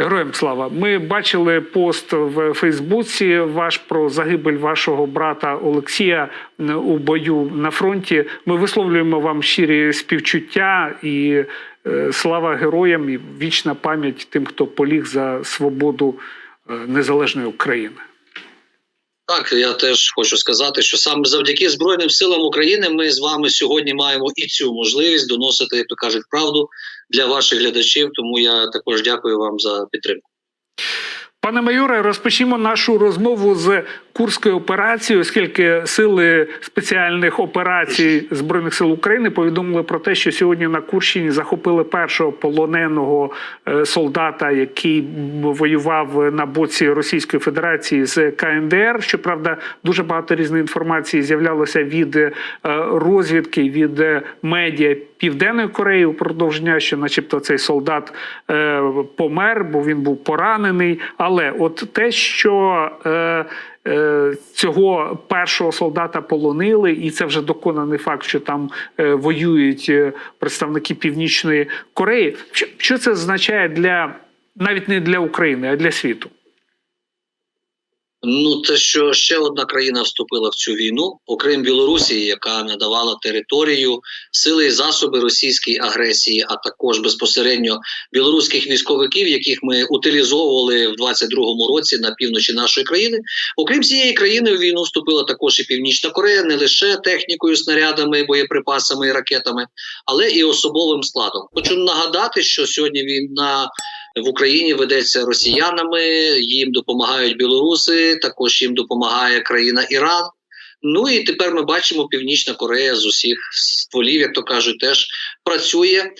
Героям слава. Ми бачили пост в Фейсбуці ваш про загибель вашого брата Олексія у бою на фронті. Ми висловлюємо вам щирі співчуття і е, слава героям, і вічна пам'ять тим, хто поліг за свободу е, незалежної України. Так, я теж хочу сказати, що саме завдяки Збройним силам України ми з вами сьогодні маємо і цю можливість доносити, як то кажуть, правду для ваших глядачів. Тому я також дякую вам за підтримку. Пане майоре, розпочнімо нашу розмову з Курської операції, оскільки сили спеціальних операцій збройних сил України повідомили про те, що сьогодні на Курщині захопили першого полоненого е, солдата, який воював на боці Російської Федерації з КНДР. Щоправда, дуже багато різної інформації з'являлося від е, розвідки, від е, медіа Південної Кореї упродовж дня, що, начебто, цей солдат помер, бо він був поранений. Але от те, що цього першого солдата полонили, і це вже доконаний факт, що там е, воюють е, представники Північної Кореї. Що це означає для навіть не для України, а для світу? Ну, те, що ще одна країна вступила в цю війну, окрім Білорусі, яка надавала територію, сили і засоби російській агресії, а також безпосередньо білоруських військовиків, яких ми утилізовували в 22-му році на півночі нашої країни. Окрім цієї країни, в війну вступила також і Північна Корея, не лише технікою, снарядами, боєприпасами і ракетами, але і особовим складом. Хочу нагадати, що сьогодні війна в Україні ведеться росіянами, їм допомагають білоруси, також їм допомагає країна Іран. Ну і тепер ми бачимо Північна Корея з усіх стволів, як то кажуть, теж працює,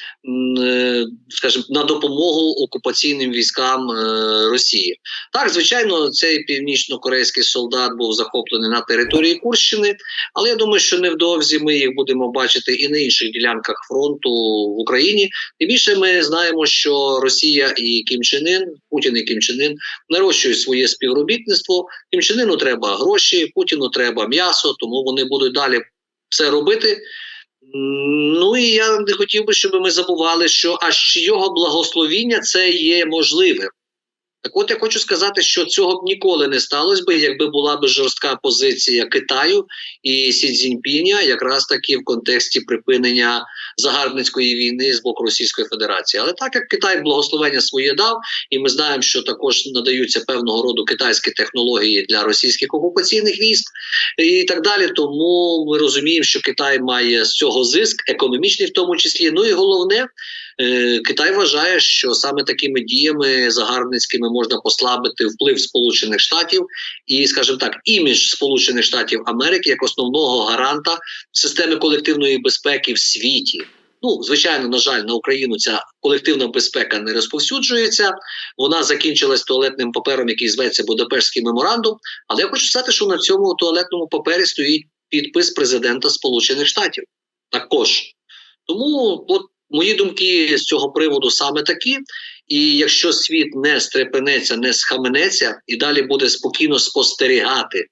е, скажімо, на допомогу окупаційним військам е, Росії. Так, звичайно, цей північно-корейський солдат був захоплений на території Курщини, але я думаю, що невдовзі ми їх будемо бачити і на інших ділянках фронту в Україні. Тим більше ми знаємо, що Росія і Кім Чен Ін, Путін і Кім Чен Ін нарощують своє співробітництво. Кім Чен Іну треба гроші, Путіну треба м'ясо, тому вони будуть далі це робити. Ну і я не хотів би, щоб ми забували, що аж його благословіння це є можливе. Так от я хочу сказати, що цього б ніколи не сталося би, якби була б жорстка позиція Китаю і Сі Цзіньпіня, якраз таки в контексті припинення загарбницької війни з боку Російської Федерації. Але так як Китай благословення своє дав, і ми знаємо, що також надаються певного роду китайські технології для російських окупаційних військ і так далі. Тому ми розуміємо, що Китай має з цього зиск, економічний в тому числі. Ну і головне, Китай вважає, що саме такими діями загарбницькими можна послабити вплив Сполучених Штатів і, скажімо так, імідж Сполучених Штатів Америки як основного гаранта системи колективної безпеки в світі. Ну, звичайно, на жаль, на Україну ця колективна безпека не розповсюджується. Вона закінчилась туалетним папером, який зветься Будапештський меморандум. Але я хочу сказати, що на цьому туалетному папері стоїть підпис президента Сполучених Штатів. Також тому, от мої думки з цього приводу саме такі. І якщо світ не стрепенеться, не схаменеться і далі буде спокійно спостерігати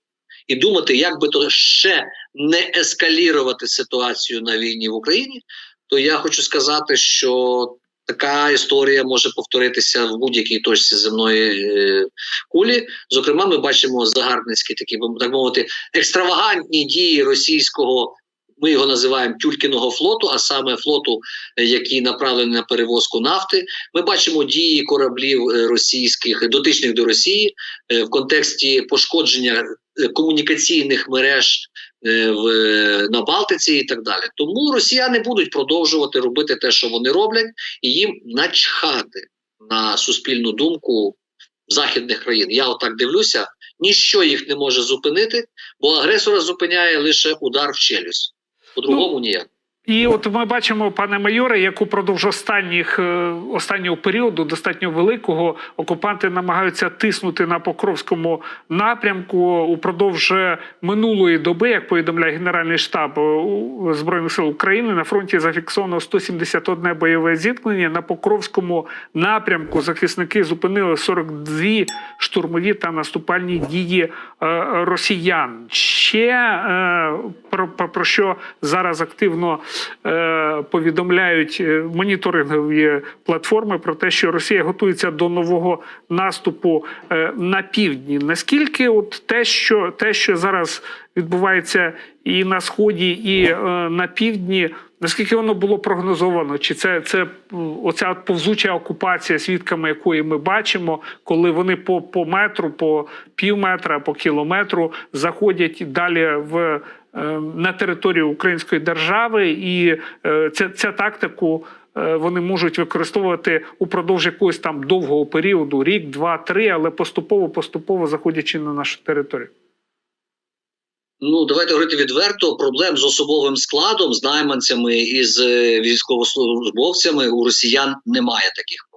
і думати, як би то ще не ескалірувати ситуацію на війні в Україні, то я хочу сказати, що така історія може повторитися в будь-якій точці земної е, кулі. Зокрема, ми бачимо загарбницькі такі, так мовити, екстравагантні дії російського. Ми його називаємо тюлькіного флоту, а саме флоту, е, який направлений на перевозку нафти. Ми бачимо дії кораблів е, російських дотичних до Росії е, в контексті пошкодження комунікаційних мереж в на Балтиці і так далі. Тому росіяни будуть продовжувати робити те, що вони роблять, і їм начхати на суспільну думку західних країн. Я отак дивлюся, ніщо їх не може зупинити, бо агресора зупиняє лише удар в челюсть. По-другому ніяк. І от ми бачимо, пане майоре, як упродовж останніх е, останнього періоду, достатньо великого, окупанти намагаються тиснути на Покровському напрямку упродовж минулої доби, як повідомляє Генеральний штаб е, Збройних сил України, на фронті зафіксовано 171 бойове зіткнення. На Покровському напрямку захисники зупинили 42 штурмові та наступальні дії е, росіян. Ще про, про, про що зараз активно повідомляють е, моніторингові платформи про те, що Росія готується до нового наступу е, на півдні. Наскільки от те, що те, що зараз відбувається і на сході, і е, на півдні. Наскільки воно було прогнозовано? Чи це, це оця повзуча окупація, свідками якої ми бачимо, коли вони по, по метру, по пів метра, по кілометру заходять далі в, е, на територію Української держави, і е, ця, ця тактику е, вони можуть використовувати упродовж якогось там довгого періоду, рік, два, три, але поступово, поступово заходячи на нашу територію. Ну, давайте говорити відверто. Проблем з особовим складом, з найманцями і з е, військовослужбовцями у росіян немає таких.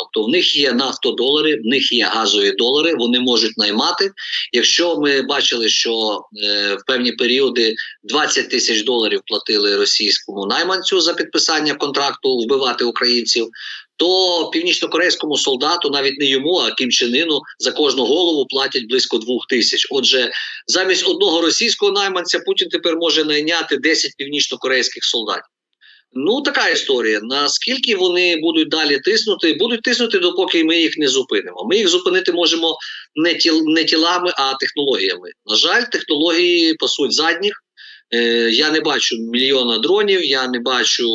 Тобто, в них є нафтодолари, в них є газові долари, вони можуть наймати. Якщо ми бачили, що е, в певні періоди 20 тисяч доларів платили російському найманцю за підписання контракту вбивати українців, то північнокорейському солдату, навіть не йому, а Кім Чен Іну, за кожну голову платять близько двох тисяч. Отже, замість одного російського найманця Путін тепер може найняти 10 північнокорейських солдатів. Ну, така історія. Наскільки вони будуть далі тиснути? Будуть тиснути, допоки ми їх не зупинимо. Ми їх зупинити можемо не, тіл, не тілами, а технологіями. На жаль, технології пасуть задніх. Е, я не бачу мільйона дронів, я не бачу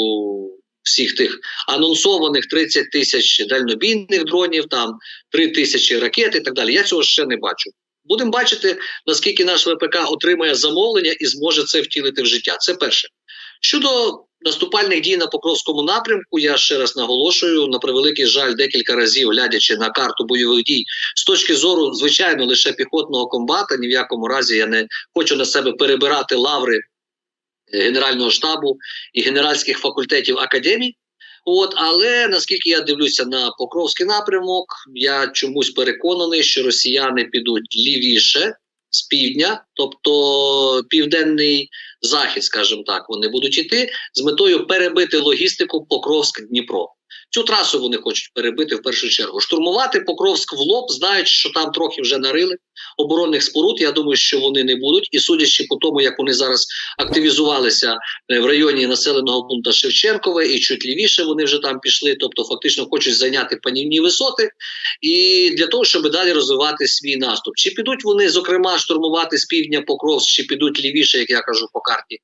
всіх тих анонсованих 30 тисяч дальнобійних дронів, там 3 тисячі ракет і так далі. Я цього ще не бачу. Будемо бачити, наскільки наш ВПК отримає замовлення і зможе це втілити в життя. Це перше. Щодо наступальних дій на Покровському напрямку, я ще раз наголошую на превеликий жаль, декілька разів глядячи на карту бойових дій, з точки зору, звичайно, лише піхотного комбата. Ні в якому разі я не хочу на себе перебирати лаври е, Генерального штабу і генеральських факультетів академій. От, але наскільки я дивлюся на Покровський напрямок, я чомусь переконаний, що росіяни підуть лівіше з півдня, тобто південний захід, скажімо так, вони будуть іти з метою перебити логістику Покровськ-Дніпро. Цю трасу вони хочуть перебити в першу чергу. Штурмувати Покровськ в лоб, знають, що там трохи вже нарили оборонних споруд. Я думаю, що вони не будуть. І судячи по тому, як вони зараз активізувалися е, в районі населеного пункту Шевченкове і чуть лівіше вони вже там пішли, тобто фактично хочуть зайняти панівні висоти, і для того, щоб далі розвивати свій наступ. Чи підуть вони, зокрема, штурмувати з півдня Покровськ, чи підуть лівіше, як я кажу по карті.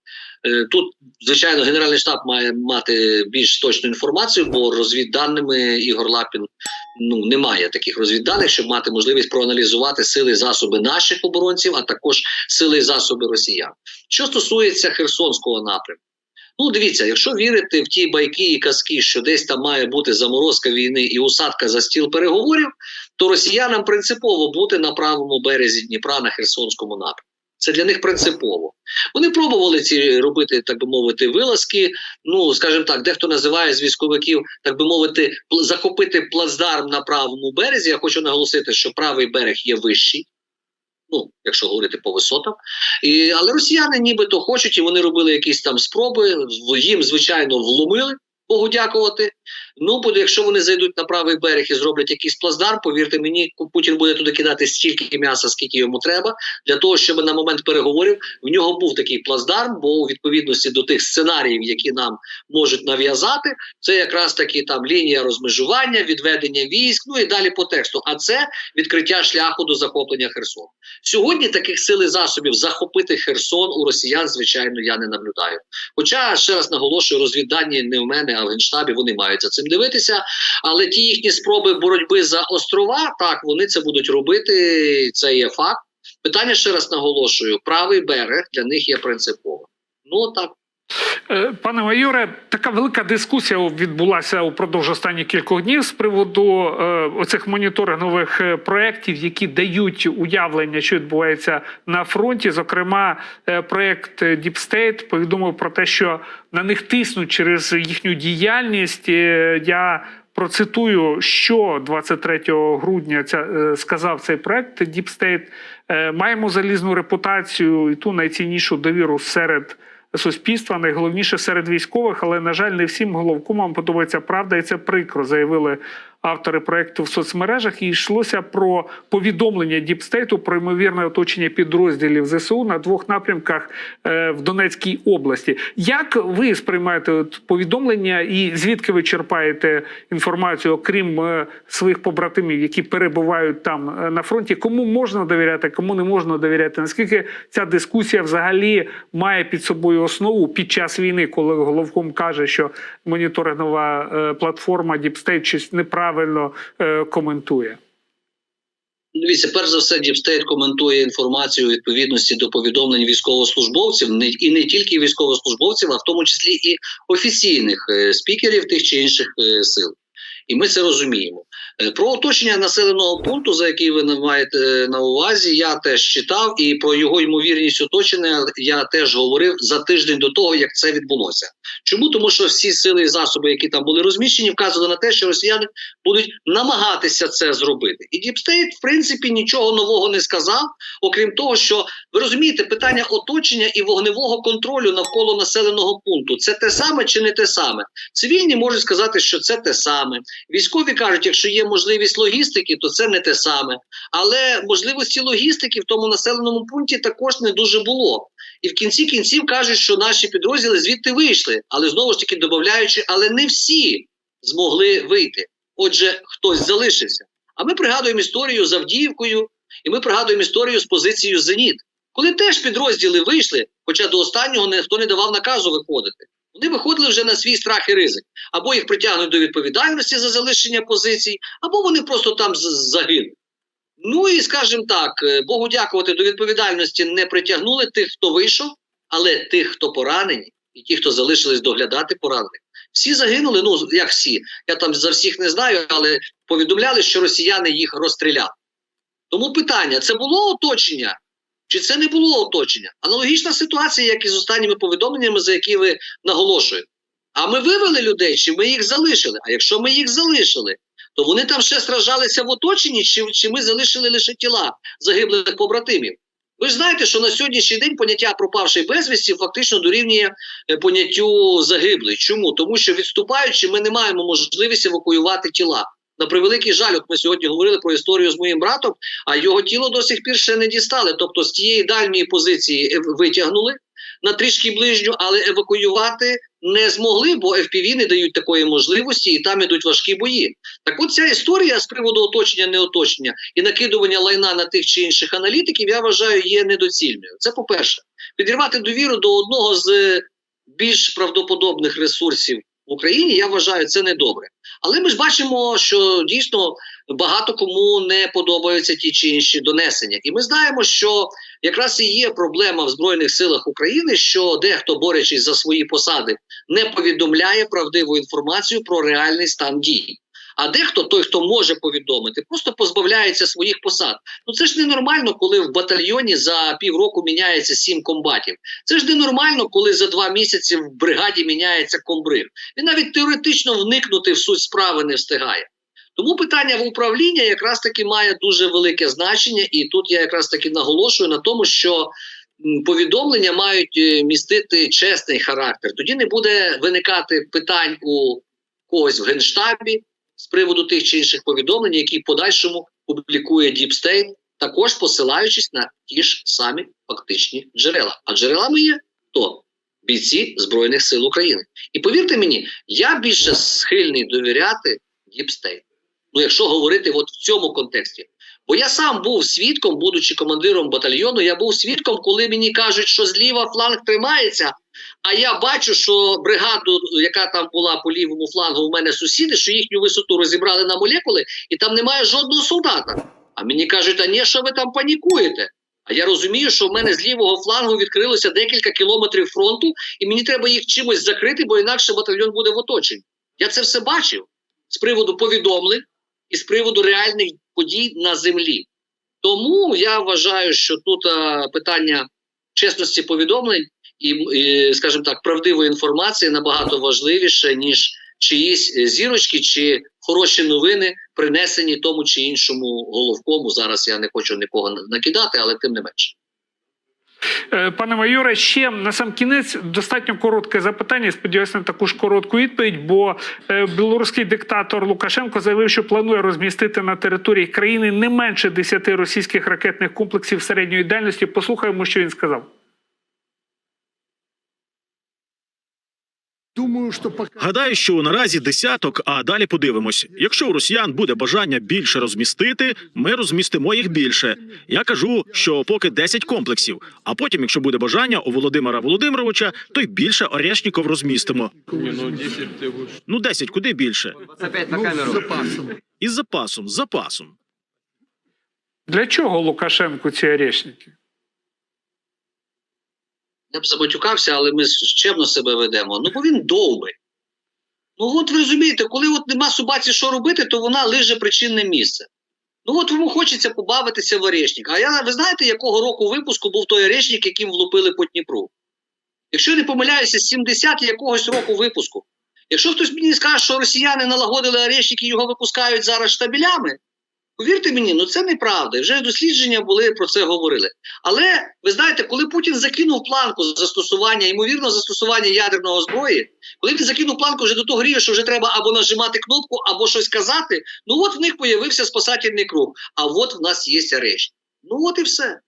Е, Тут, звичайно, Генеральний штаб має мати більш точну інформацію, бо розвідданими Ігор Лапін ну немає таких розвідданих, щоб мати можливість проаналізувати сили і засоби наших оборонців, а також сили і засоби росіян. Що стосується Херсонського напрямку. Ну, дивіться, якщо вірити в ті байки і казки, що десь там має бути заморозка війни і усадка за стіл переговорів, то росіянам принципово бути на правому березі Дніпра на Херсонському напрямку. Це для них принципово. Вони пробували ці робити, так би мовити, вилазки. Ну, скажімо так, дехто називає з військовиків, так би мовити, захопити плацдарм на правому березі. Я хочу наголосити, що правий берег є вищий. Ну, якщо говорити по висотам, і, але росіяни нібито хочуть, і вони робили якісь там спроби. Їм, звичайно, вломили. Богу дякувати. Ну, буде, якщо вони зайдуть на правий берег і зроблять якийсь плацдарм, повірте мені, Путін буде туди кидати стільки м'яса, скільки йому треба, для того, щоб на момент переговорів в нього був такий плацдарм, бо у відповідності до тих сценаріїв, які нам можуть нав'язати, це якраз таки там лінія розмежування, відведення військ, ну і далі по тексту. А це відкриття шляху до захоплення Херсону. Сьогодні таких сил і засобів захопити Херсон у росіян, звичайно, я не наблюдаю. Хоча ще раз наголошую, розвіддані не в мене, в генштабі вони мають за цим дивитися. Але ті їхні спроби боротьби за острова, так вони це будуть робити. Це є факт. Питання ще раз наголошую: правий берег для них є принциповим. Ну так. Е, Пане майоре, така велика дискусія відбулася упродовж останніх кількох днів з приводу е, оцих моніторингових е, проєктів, які дають уявлення, що відбувається на фронті. Зокрема, проєкт Deep State повідомив про те, що на них тиснуть через їхню діяльність. Я процитую, що 23 грудня ця, сказав цей проект Deep State. Маємо залізну репутацію і ту найціннішу довіру серед суспільства, найголовніше серед військових, але на жаль, не всім головкомам подобається правда, і це прикро, заявили автори проекту в соцмережах, і йшлося про повідомлення Діпстейту про ймовірне оточення підрозділів ЗСУ на двох напрямках е, в Донецькій області. Як ви сприймаєте повідомлення, і звідки ви черпаєте інформацію, окрім е, своїх побратимів, які перебувають там е, на фронті? Кому можна довіряти, кому не можна довіряти? Наскільки ця дискусія взагалі має під собою основу під час війни, коли головком каже, що моніторингова платформа Діпстейт щось неправильно е, коментує? Дивіться, перш за все, Діпстейт коментує інформацію у відповідності до повідомлень військовослужбовців, не і не тільки військовослужбовців, а в тому числі і офіційних е, спікерів тих чи інших е, сил. І ми це розуміємо. Е, Про оточення населеного пункту, за який ви маєте е, на увазі, я теж читав, і про його ймовірність оточення я теж говорив за тиждень до того, як це відбулося. Чому? Тому що всі сили і засоби, які там були розміщені, вказували на те, що росіяни будуть намагатися це зробити. І Діпстейт, в принципі, нічого нового не сказав, окрім того, що ви розумієте, питання оточення і вогневого контролю навколо населеного пункту це те саме чи не те саме. Цивільні можуть сказати, що це те саме. Військові кажуть, якщо є можливість логістики, то це не те саме. Але можливості логістики в тому населеному пункті також не дуже було. І в кінці кінців кажуть, що наші підрозділи звідти вийшли, але знову ж таки додаючи, але не всі змогли вийти. Отже, хтось залишився. А ми пригадуємо історію з Авдіївкою, і ми пригадуємо історію з позицією Зеніт, коли теж підрозділи вийшли, хоча до останнього ніхто не давав наказу виходити. Вони виходили вже на свій страх і ризик. Або їх притягнуть до відповідальності за залишення позицій, або вони просто там загинуть. Ну і скажімо так, е, Богу дякувати, до відповідальності не притягнули тих, хто вийшов, але тих, хто поранені, і ті, хто залишились доглядати поранених. Всі загинули. Ну як всі? Я там за всіх не знаю, але повідомляли, що росіяни їх розстріляли. Тому питання: це було оточення? Чи це не було оточення? Аналогічна ситуація, як і з останніми повідомленнями, за які ви наголошуєте. А ми вивели людей, чи ми їх залишили? А якщо ми їх залишили, то вони там ще стражалися в оточенні, чи, чи ми залишили лише тіла загиблих побратимів? Ви ж знаєте, що на сьогоднішній день поняття пропавший безвісті фактично дорівнює е, поняттю загиблий. Чому? Тому що відступаючи, ми не маємо можливості евакуювати тіла. На превеликий жаль, от ми сьогодні говорили про історію з моїм братом, а його тіло до сих пір ще не дістали. Тобто з тієї дальньої позиції витягнули на трішки ближню, але евакуювати не змогли, бо FPV не дають такої можливості, і там ідуть важкі бої. Так от ця історія з приводу оточення, неоточення і накидування лайна на тих чи інших аналітиків, я вважаю, є недоцільною. Це по-перше, підірвати довіру до одного з е, більш правдоподобних ресурсів в Україні, я вважаю, це недобре. Але ми ж бачимо, що дійсно багато кому не подобаються ті чи інші донесення. І ми знаємо, що якраз і є проблема в Збройних силах України, що дехто, борючись за свої посади, не повідомляє правдиву інформацію про реальний стан дій. А дехто, той, хто може повідомити, просто позбавляється своїх посад. Ну це ж ненормально, коли в батальйоні за півроку міняється сім комбатів. Це ж ненормально, коли за два місяці в бригаді міняється комбриг. Він навіть теоретично вникнути в суть справи не встигає. Тому питання в управління якраз таки має дуже велике значення, і тут я якраз таки наголошую на тому, що повідомлення мають е, містити чесний характер. Тоді не буде виникати питань у когось в генштабі приводу тих чи інших повідомлень, які в подальшому публікує State, також посилаючись на ті ж самі фактичні джерела. А джерелами є хто? Бійці Збройних сил України. І повірте мені, я більше схильний довіряти State. Ну, якщо говорити от в цьому контексті. Бо я сам був свідком, будучи командиром батальйону, я був свідком, коли мені кажуть, що зліва фланг тримається. А я бачу, що бригаду, яка там була по лівому флангу, у мене сусіди, що їхню висоту розібрали на молекули, і там немає жодного солдата. А мені кажуть, а ні, що ви там панікуєте? А я розумію, що в мене з лівого флангу відкрилося декілька кілометрів фронту, і мені треба їх чимось закрити, бо інакше батальйон буде в оточенні. Я це все бачив з приводу повідомлень і з приводу реальних подій на землі. Тому я вважаю, що тут а, питання чесності повідомлень і, і, скажімо так, правдивої інформації набагато важливіше, ніж чиїсь е, зірочки чи хороші новини, принесені тому чи іншому головкому. Зараз я не хочу нікого накидати, але тим не менше. Е, Пане майоре, ще на сам кінець достатньо коротке запитання. Сподіваюся на таку ж коротку відповідь. Бо е, білоруський диктатор Лукашенко заявив, що планує розмістити на території країни не менше 10 російських ракетних комплексів середньої дальності. Послухаємо, що він сказав. Думаю, що пока Гадаю, що наразі десяток, а далі подивимось. Якщо у росіян буде бажання більше розмістити, ми розмістимо їх більше. Я кажу, що поки 10 комплексів. А потім, якщо буде бажання у Володимира Володимировича, то й більше Орешніков розмістимо. Ну 10, куди більше? ну, з запасом. Із запасом, з запасом. Для чого Лукашенку ці орешники? Я б заматюкався, але ми ж чемно себе ведемо. Ну, бо він довбий. Ну, от ви розумієте, коли от нема собаці що робити, то вона лиже причинне місце. Ну, от йому хочеться побавитися в орешник. А я, ви знаєте, якого року випуску був той орешник, яким влупили по Дніпру? Якщо я не помиляюся, 70 якогось року випуску. Якщо хтось мені скаже, що росіяни налагодили орешник і його випускають зараз штабелями, повірте мені, ну це неправда. Вже дослідження були про це говорили. Але ви знаєте, коли Путін закинув планку застосування, ймовірно, застосування ядерного зброї, коли він закинув планку вже до того рівня, що вже треба або нажимати кнопку, або щось казати, ну от в них появився спасательний круг. А от в нас є речі. Ну от і все.